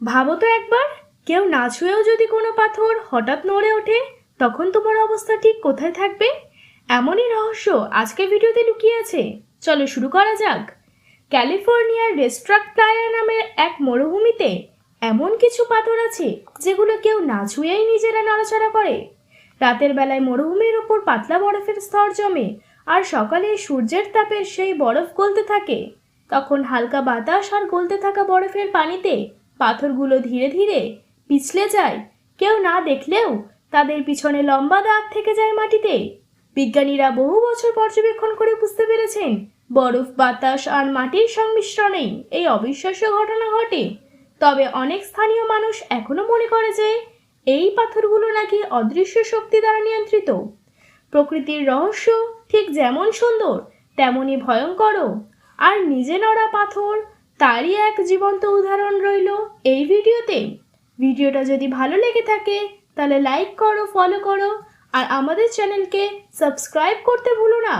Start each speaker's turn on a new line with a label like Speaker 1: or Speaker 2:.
Speaker 1: ভাবো তো একবার, কেউ না ছুঁয়েও যদি কোনো পাথর হঠাৎ নড়ে ওঠে, তখন তোমার অবস্থা ঠিক কোথায় থাকবে? এমনই রহস্য আজকের ভিডিওতে লুকিয়ে আছে। চলো শুরু করা যাক। ক্যালিফোর্নিয়ার রেস্ট্রাক্ট প্লায়া নামের এক মরুভূমিতে এমন কিছু পাথর আছে, যেগুলো কেউ না ছুঁয়েই নিজেরা নড়াচড়া করে। রাতের বেলায় মরুভূমির ওপর পাতলা বরফের স্তর জমে আর সকালে সূর্যের তাপে সেই বরফ গলতে থাকে। তখন হালকা বাতাস আর গলতে থাকা বরফের পানিতে পাথরগুলো ধীরে ধীরে পিছলে যায়। কেউ না দেখলেও তাদের পিছনে লম্বা দাগ থেকে যায় মাটিতে। বিজ্ঞানীরা বহু বছর পর্যবেক্ষণ করে বুঝতে পেরেছেন, বরফ, বাতাস আর মাটির সংমিশ্রণেই এই অবিশ্বাস্য ঘটনা ঘটে। তবে অনেক স্থানীয় মানুষ এখনও মনে করে যে এই পাথরগুলো নাকি অদৃশ্য শক্তি দ্বারা নিয়ন্ত্রিত। প্রকৃতির রহস্য ঠিক যেমন সুন্দর, তেমনই ভয়ঙ্করও। আর নিজে নড়া পাথর তারই এক জীবন্ত উদাহরণ রইল ভিডিওতে। ভিডিওটা যদি ভালো লেগে থাকে, তাহলে লাইক করো ফলো করো, আর আমাদের চ্যানেলকে সাবস্ক্রাইব করতে ভুলো না।